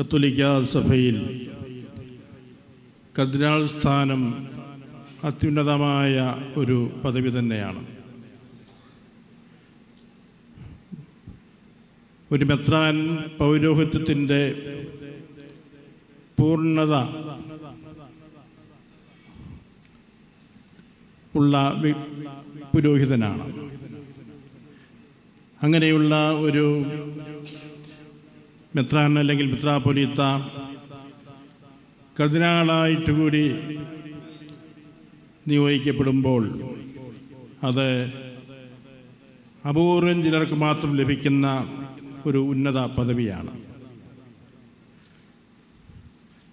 കത്തോലിക്ക സഭയിൽ കർദിനാൾ സ്ഥാനം അത്യുന്നതമായ ഒരു പദവി തന്നെയാണ്. ഒരു മെത്രാൻ പൗരോഹിത്യത്തിന്റെ പൂർണത ഉള്ള പുരോഹിതനാണ്. അങ്ങനെയുള്ള ഒരു മെത്രാൻ അല്ലെങ്കിൽ മെത്രാപൊലീത്ത കർദിനാളായിട്ട് കൂടി നിയോഗിക്കപ്പെടുമ്പോൾ അത് അപൂർവം ചിലർക്ക് മാത്രം ലഭിക്കുന്ന ഒരു ഉന്നത പദവിയാണ്.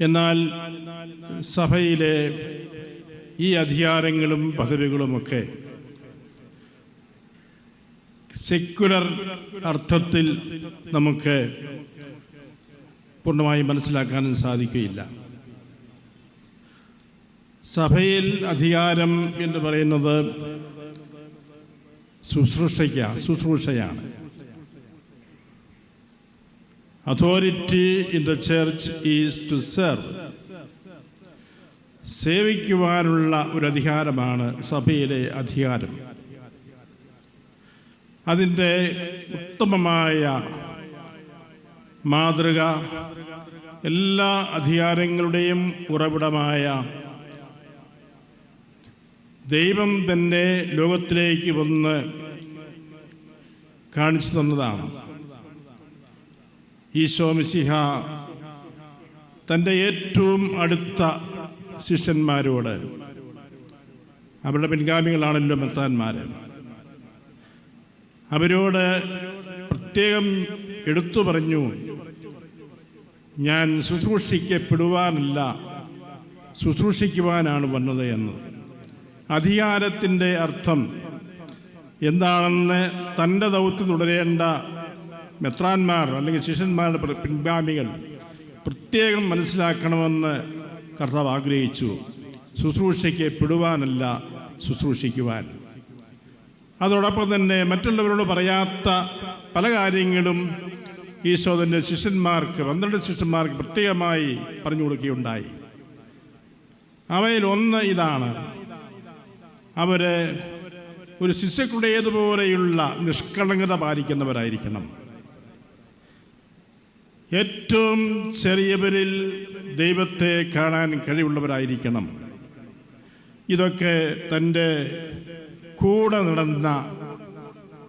എന്നാൽ സഭയിലെ ഈ അധികാരങ്ങളും പദവികളുമൊക്കെ സെക്യുലർ അർത്ഥത്തിൽ നമുക്ക് പൂർണമായി മനസ്സിലാക്കാനും സാധിക്കുകയില്ല. സഭയിൽ അധികാരം എന്ന് പറയുന്നത് ശുശ്രൂഷയ്ക്ക ശുശ്രൂഷയാണ്. Authority in the church is to serve സേവിക്കുവാനുള്ള ഒരു അധികാരമാണ് സഭയിലെ അധികാരം. അതിന്റെ ഉത്തമമായ മാതൃക എല്ലാ അധികാരങ്ങളുടെയും ഉറവിടമായ ദൈവം തന്നെ ലോകത്തിലേക്ക് വന്ന് കാണിച്ചു തന്നതാണ്. ഈശോ മിസിഹ തന്റെ ഏറ്റവും അടുത്ത ശിഷ്യന്മാരോട് അവരുടെ പിൻഗാമികളാണല്ലോ മെത്താന്മാർ അവരോട് പ്രത്യേകം എടുത്തു പറഞ്ഞു ഞാൻ ശുശ്രൂഷിക്കപ്പെടുവാനല്ല. ശുശ്രൂഷിക്കുവാനാണ് വന്നത് എന്ന് അധികാരത്തിന്റെ അർത്ഥം എന്താണെന്ന് തന്റെ ദൗത്യം തുടരേണ്ട മെത്രാന്മാർ അല്ലെങ്കിൽ ശിഷ്യന്മാരുടെ പിൻഗാമികൾ പ്രത്യേകം മനസ്സിലാക്കണമെന്ന് കർത്താവ് ആഗ്രഹിച്ചു. ശുശ്രൂഷയ്ക്ക് പെടുവാനല്ല ശുശ്രൂഷിക്കുവാൻ. അതോടൊപ്പം തന്നെ മറ്റുള്ളവരോട് പറയാത്ത പല കാര്യങ്ങളും ഈശോ ശിഷ്യന്മാർക്ക് പന്ത്രണ്ട് ശിഷ്യന്മാർക്ക് പ്രത്യേകമായി പറഞ്ഞു കൊടുക്കുകയുണ്ടായി. അവയിൽ ഒന്ന് ഇതാണ്. അവർ ഒരു ശിഷ്യക്കുടേതുപോലെയുള്ള നിഷ്കളങ്കത പാലിക്കുന്നവരായിരിക്കണം. ഏറ്റവും ചെറിയവരിൽ ദൈവത്തെ കാണാൻ കഴിവുള്ളവരായിരിക്കണം. ഇതൊക്കെ തന്റെ കൂടെ നടന്ന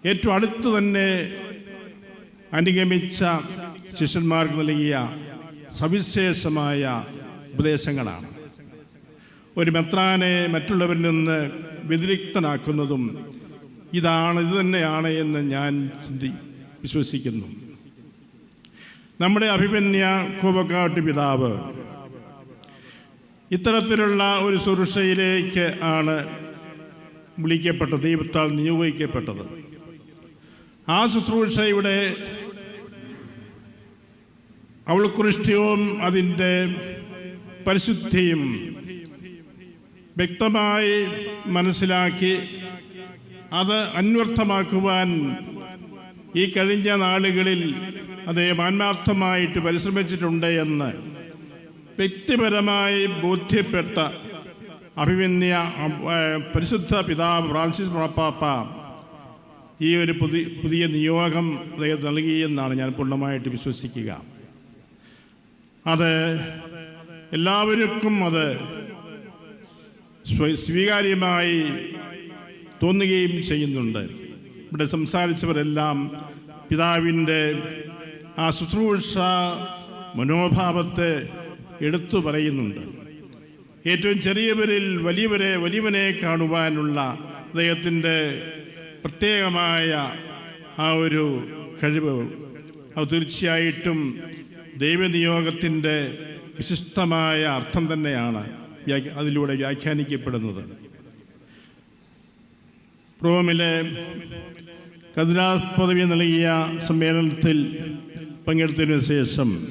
ഏറ്റവും അടുത്ത് തന്നെ അനുഗമിച്ച ശിഷ്യന്മാർക്ക് നൽകിയ സവിശേഷമായ ഉപദേശങ്ങളാണ്. ഒരു മെത്രാനെ മറ്റുള്ളവരിൽ നിന്ന് വ്യതിരിക്തനാക്കുന്നതും ഇതാണ് ഇത് തന്നെയാണ് എന്ന് ഞാൻ ചിന്തി വിശ്വസിക്കുന്നു. നമ്മുടെ അഭിമന്യ കോപക്കാട്ട് പിതാവ് ഇത്തരത്തിലുള്ള ഒരു സുരക്ഷയിലേക്ക് ആണ് വിളിക്കപ്പെട്ടത് ദൈവത്താൽ നിയോഗിക്കപ്പെട്ടത്. ആ ശുശ്രൂഷയുടെ അവൾക്കുറിഷ്ട്യവും അതിന്റെ പരിശുദ്ധിയും വ്യക്തമായി മനസ്സിലാക്കി അത് അന്വർത്ഥമാക്കുവാൻ ഈ കഴിഞ്ഞ നാളുകളിൽ അദ്ദേഹം ആത്മാർത്ഥമായിട്ട് പരിശ്രമിച്ചിട്ടുണ്ട് എന്ന് വ്യക്തിപരമായി ബോധ്യപ്പെട്ട അഭിമന്യ പരിശുദ്ധ പിതാവ് ഫ്രാൻസിസ് മാപ്പാപ്പ ഈ ഒരു പുതിയ പുതിയ നിയോഗം അദ്ദേഹം നൽകിയെന്നാണ് ഞാൻ പൂർണമായിട്ട് വിശ്വസിക്കുക. അത് എല്ലാവർക്കും അത് സ്വീകാര്യമായി തോന്നുകയും ചെയ്യുന്നുണ്ട്. ഇവിടെ സംസാരിച്ചവരെല്ലാം പിതാവിന്റെ ആ ശുശ്രൂഷ മനോഭാവത്തെ എടുത്തു പറയുന്നുണ്ട്. ഏറ്റവും ചെറിയവരിൽ വലിയവരെ വലിയവനെ കാണുവാനുള്ള അദ്ദേഹത്തിന്റെ പ്രത്യേകമായ ആ ഒരു കഴിവ്. അത് തീർച്ചയായിട്ടും ദൈവനിയോഗത്തിന്റെ വിശിഷ്ടമായ അർത്ഥം തന്നെയാണ് അതിലൂടെ വ്യാഖ്യാനിക്കപ്പെടുന്നത്. റോമിലെ കതിരാസ് പദവി നൽകിയ സമ്മേളനത്തിൽ പങ്കെടുത്തതിനു ശേഷം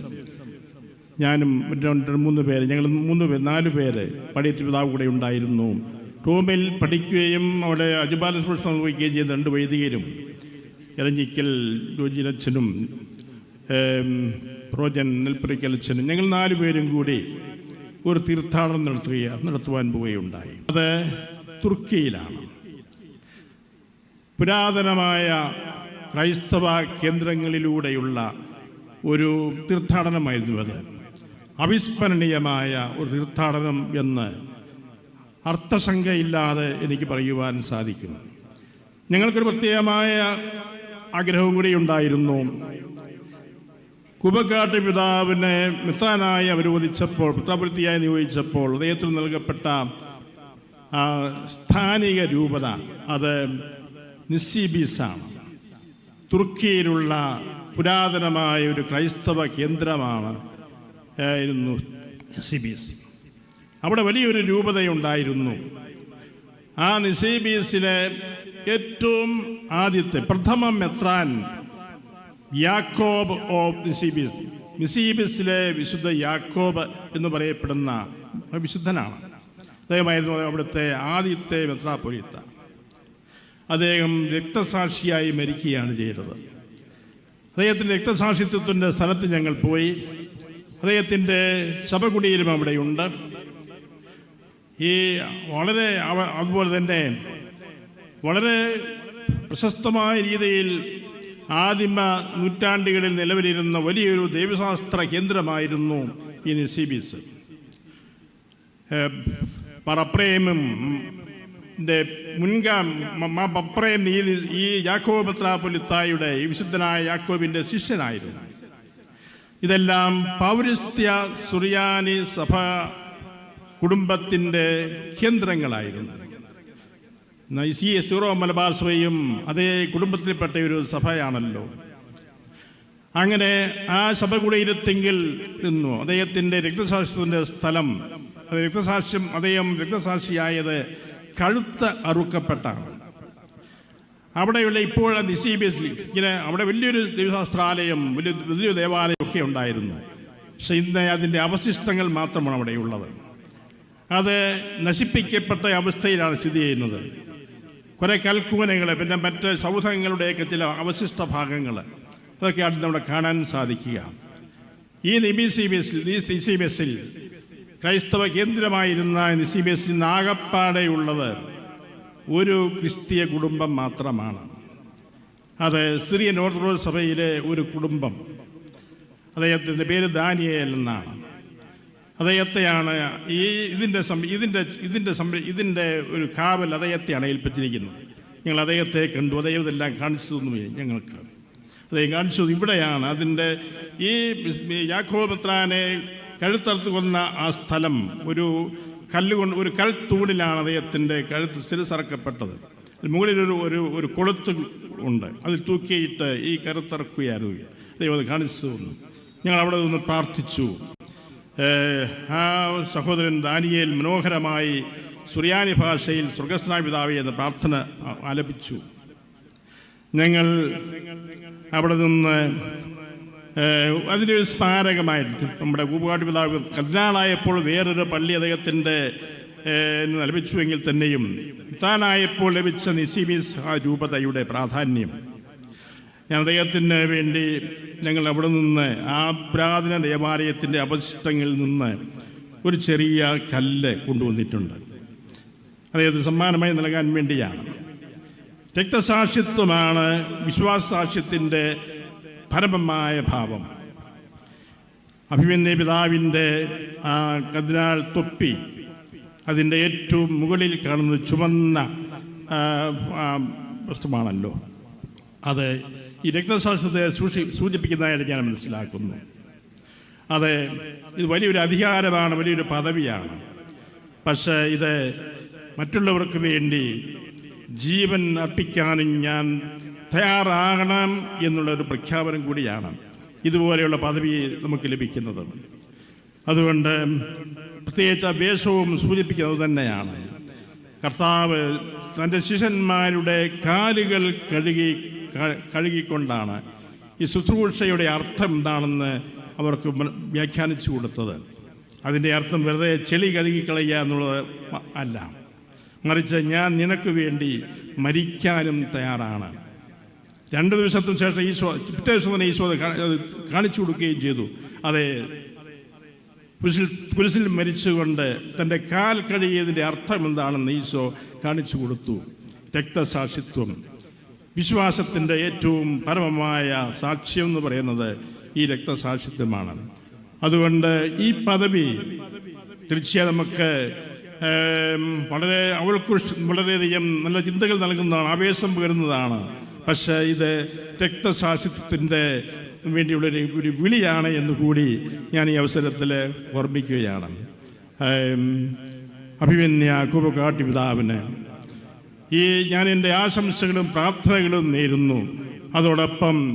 ഞാനും രണ്ട് മൂന്ന് പേര് ഞങ്ങൾ മൂന്ന് പേര് നാല് പേര് പടിയത്ത് പിതാവ് കൂടെ ഉണ്ടായിരുന്നു. റോമിൽ പഠിക്കുകയും അവിടെ അജുബാല സ്പോർട്സ് നിർവഹിക്കുകയും ചെയ്ത രണ്ട് വൈദികരും ഇറഞ്ഞിക്കൽ യോജിനച്ഛനും ഏം, പ്രോജൻ നെൽപ്പുരയ്ക്കലച്ചനും ഞങ്ങൾ നാലു പേരും കൂടി ഒരു തീർത്ഥാടനം നടത്തുക നടത്തുവാൻ പോവുകയുണ്ടായി. അത് തുർക്കിയിലാണ്. പുരാതനമായ ക്രൈസ്തവ കേന്ദ്രങ്ങളിലൂടെയുള്ള ഒരു തീർത്ഥാടനമായിരുന്നു അത്. അവിസ്മരണീയമായ ഒരു തീർത്ഥാടനം എന്ന് അർത്ഥശങ്കയില്ലാതെ എനിക്ക് പറയുവാൻ സാധിക്കും ഞങ്ങൾക്കൊരു പ്രത്യേകമായ ആഗ്രഹവും കൂടി ഉണ്ടായിരുന്നു. കുബക്കാട്ട് പിതാവിനെ മിത്രാനായി അവരോധിച്ചപ്പോൾ മിത്രാപുരത്തിയായി നിയോഗിച്ചപ്പോൾ അദ്ദേഹത്തിന് നൽകപ്പെട്ട സ്ഥാനിക രൂപത അത് നിസീബീസാണ് തുർക്കിയിലുള്ള പുരാതനമായ ഒരു ക്രൈസ്തവ കേന്ദ്രമാണ് ആയിരുന്നു നിസീബീസ് അവിടെ വലിയൊരു രൂപതയുണ്ടായിരുന്നു. ആ നിസീബീസിലെ ഏറ്റവും ആദ്യത്തെ പ്രഥമ മെത്രാൻ യാക്കോബ് ഓഫ് നിസീബിസ് നിസീബിസിലെ വിശുദ്ധ യാക്കോബ് എന്ന് പറയപ്പെടുന്ന വിശുദ്ധനാണ്. അദ്ദേഹമായിരുന്നു അവിടുത്തെ ആദ്യത്തെ മെത്രാപൊലിത്ത അദ്ദേഹം രക്തസാക്ഷിയായി മരിക്കുകയാണ് ചെയ്തത്. അദ്ദേഹത്തിന്റെ രക്തസാക്ഷിത്വത്തിന്റെ സ്ഥലത്ത് ഞങ്ങൾ പോയി. അദ്ദേഹത്തിന്റെ ശവകുടീരം അവിടെയുണ്ട്. ഈ വളരെ അതുപോലെ തന്നെ വളരെ പ്രശസ്തമായ രീതിയിൽ ആദിമ നൂറ്റാണ്ടുകളിൽ നിലവിലിരുന്ന വലിയൊരു ദൈവശാസ്ത്ര കേന്ദ്രമായിരുന്നു ഇനി സി ബി എസ്. പറപ്രേമും മുൻകാം ഈ ഈ യാക്കോബ് പത്രാപുലിത്തായുടെ വിശുദ്ധനായ യാക്കോബിന്റെ ശിഷ്യനായിരുന്നു. ഇതെല്ലാം പൗരസ്ത്യ സുറിയാനി സഭ കുടുംബത്തിന്റെ കേന്ദ്രങ്ങളായിരുന്നു. സി സീറോ മലബാർ സഭയും അതേ കുടുംബത്തിൽപ്പെട്ട ഒരു സഭയാണല്ലോ. അങ്ങനെ ആ സഭ കുടിയിരുത്തെങ്കിൽ നിന്നു. അദ്ദേഹത്തിന്റെ രക്തസാക്ഷിത്വത്തിന്റെ സ്ഥലം രക്തസാക്ഷ്യം അദ്ദേഹം രക്തസാക്ഷിയായത് കഴുത്ത അറുക്കപ്പെട്ടാണ്. അവിടെയുള്ള ഇപ്പോൾ നിസീബിയസിൽ ഇങ്ങനെ അവിടെ വലിയൊരു ദൈവശാസ്ത്രാലയം വലിയ വലിയൊരു ദേവാലയം ഒക്കെ ഉണ്ടായിരുന്നു. പക്ഷെ ഇന്ന് അതിന്റെ അവശിഷ്ടങ്ങൾ മാത്രമാണ് അവിടെയുള്ളത്. അത് നശിപ്പിക്കപ്പെട്ട അവസ്ഥയിലാണ് സ്ഥിതി ചെയ്യുന്നത്. കുറേ കൽക്കൂനകൾ പിന്നെ മറ്റ് സൗധങ്ങളുടെയൊക്കെ ചില അവശിഷ്ട ഭാഗങ്ങൾ. അതൊക്കെയാണ് നമ്മുടെ കാണാൻ സാധിക്കുക. ഈ നിബിസിബിയസിൽ ഈ നിസിബിയസിൽ ക്രൈസ്തവ കേന്ദ്രമായിരുന്ന നിസിബിയസിൽ നാഗപ്പാടെയുള്ളത് ഒരു ക്രിസ്തീയ കുടുംബം മാത്രമാണ്. അത് സിറിയൻ ഓർത്തഡോക്സ് സഭയിലെ ഒരു കുടുംബം. അദ്ദേഹത്തിന്റെ പേര് ദാനിയേൽ എന്നാണ്. അദ്ദേഹത്തെയാണ് ഈ ഇതിന്റെ ഇതിന്റെ ഇതിന്റെ ഇതിന്റെ ഒരു കാവൽ അദ്ദേഹത്തെയാണ് ഏൽപ്പിച്ചിരിക്കുന്നത്. ഞങ്ങൾ അദ്ദേഹത്തെ കണ്ടു. അദ്ദേഹം ഇതെല്ലാം കാണിച്ചു തന്നു ഞങ്ങൾക്ക്. അദ്ദേഹം കാണിച്ചു ഇവിടെയാണ്. അതിന്റെ ഈ യാക്കോപത്രാനെ കഴുത്തറുത്ത് കൊന്ന ആ സ്ഥലം ഒരു കല്ലുകൊണ്ട് ഒരു കൽ തൂണിലാണ് അദ്ദേഹത്തിന്റെ കഴുത്ത് സ്ഥിരസറക്കപ്പെട്ടത്. മുകളിലൊരു ഒരു ഒരു കൊളുത്ത് ഉണ്ട്. അതിൽ തൂക്കിയിട്ട് ഈ കരുത്തിറക്കുകയായിരുന്നു. ദൈവം അത് കാണിച്ചു തന്നു ഞങ്ങൾ അവിടെ നിന്ന് പ്രാർത്ഥിച്ചു. ആ സഹോദരൻ ദാനിയേൽ മനോഹരമായി സുറിയാനി ഭാഷയിൽ സ്വർഗസ്നാപിതാവി എന്ന പ്രാർത്ഥന ആലപിച്ചു. ഞങ്ങൾ അവിടെ നിന്ന് അതിന്റെ ഒരു സ്മാരകമായിട്ട് നമ്മുടെ കൂപ്പുകാട്ട് പിതാവ് കർദിനാളായപ്പോൾ വേറൊരു പള്ളി അദ്ദേഹത്തിന്റെ ലഭിച്ചുവെങ്കിൽ തന്നെയും താനായപ്പോൾ ലഭിച്ച നിസിമിസ് ആ രൂപതയുടെ പ്രാധാന്യം. ഞാൻ അദ്ദേഹത്തിന് വേണ്ടി ഞങ്ങൾ അവിടെ നിന്ന് ആ പുരാതന ദേവാലയത്തിന്റെ അവശിഷ്ടങ്ങളിൽ നിന്ന് ഒരു ചെറിയ കല്ല് കൊണ്ടുവന്നിട്ടുണ്ട്. അദ്ദേഹത്തിന് സമ്മാനമായി നൽകാൻ വേണ്ടിയാണ്. രക്തസാക്ഷിത്വമാണ് വിശ്വാസാക്ഷ്യത്തിന്റെ പരമമായ ഭാവം. അഭിമന്യ പിതാവിന്റെ ആ കതിനാൾ തൊപ്പി അതിന്റെ ഏറ്റവും മുകളിൽ കാണുന്ന ചുമന്ന വസ്തുമാണല്ലോ അത് ഈ രക്തശാസ്ത്രത്തെ സൂക്ഷി സൂചിപ്പിക്കുന്നതായിട്ട് ഞാൻ മനസ്സിലാക്കുന്നു. അത് ഇത് വലിയൊരു അധികാരമാണ് വലിയൊരു പദവിയാണ്. പക്ഷേ ഇത് മറ്റുള്ളവർക്ക് വേണ്ടി ജീവൻ അർപ്പിക്കാനും ഞാൻ തയ്യാറാകണം എന്നുള്ളൊരു പ്രഖ്യാപനം കൂടിയാണ് ഇതുപോലെയുള്ള പദവി നമുക്ക് ലഭിക്കുന്നത്. അതുകൊണ്ട് പ്രത്യേകിച്ച് വേഷവും സൂചിപ്പിക്കുന്നത് തന്നെയാണ്. കർത്താവ് തന്റെ ശിഷ്യന്മാരുടെ കാലുകൾ കഴുകി കഴുകിക്കൊണ്ടാണ് ഈ ശുശ്രൂഷയുടെ അർത്ഥം എന്താണെന്ന് അവർക്ക് വ്യാഖ്യാനിച്ചു കൊടുത്തത്. അതിന്റെ അർത്ഥം വെറുതെ ചെളി കഴുകിക്കളയുക എന്നുള്ളത് അല്ല. മറിച്ച് ഞാൻ നിനക്ക് വേണ്ടി മരിക്കാനും തയ്യാറാണ്. രണ്ട് ദിവസത്തിന് ശേഷം ഈശോ പിറ്റേ ദിവസം തന്നെ ഈശോ അത് കാണിച്ചു കൊടുക്കുകയും ചെയ്തു. അതെ കുരിശിൽ കുരിശിൽ മരിച്ചുകൊണ്ട് തന്റെ കാൽ കഴുകിയതിന്റെ അർത്ഥം എന്താണെന്ന് ഈശോ കാണിച്ചു കൊടുത്തു. രക്തസാക്ഷിത്വം. വിശ്വാസത്തിന്റെ ഏറ്റവും പരമമായ സാക്ഷ്യം എന്ന് പറയുന്നത് ഈ രക്തസാക്ഷിത്വമാണ്. അതുകൊണ്ട് ഈ പദവി തീർച്ചയായും നമുക്ക് വളരെ അവൾക്ക് വളരെയധികം നല്ല ചിന്തകൾ നൽകുന്നതാണ് ആവേശം പകരുന്നതാണ്. പക്ഷേ ഇത് രക്തസാക്ഷിത്വത്തിന്റെ വേണ്ടിയുള്ളൊരു ഒരു വിളിയാണ് എന്ന് കൂടി ഞാൻ ഈ അവസരത്തിൽ ഓർമ്മിക്കുകയാണ്. അഭിമന്യ കുപകാട്ടി പിതാവിന്. ഈ ഞാൻ എന്റെ ആശംസകളും പ്രാർത്ഥനകളും നേരുന്നു. അതോടൊപ്പം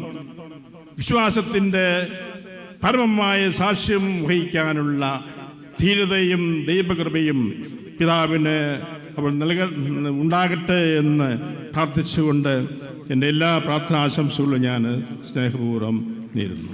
വിശ്വാസത്തിന്റെ പരമമായ സാക്ഷ്യം വഹിക്കാനുള്ള ധീരതയും ദൈവകൃപയും പിതാവിന് അവൾ നൽക ഉണ്ടാകട്ടെ എന്ന് പ്രാർത്ഥിച്ചുകൊണ്ട് എന്റെ എല്ലാ പ്രാർത്ഥനാശംസകളും ഞാൻ സ്നേഹപൂർവം നേരുന്നു.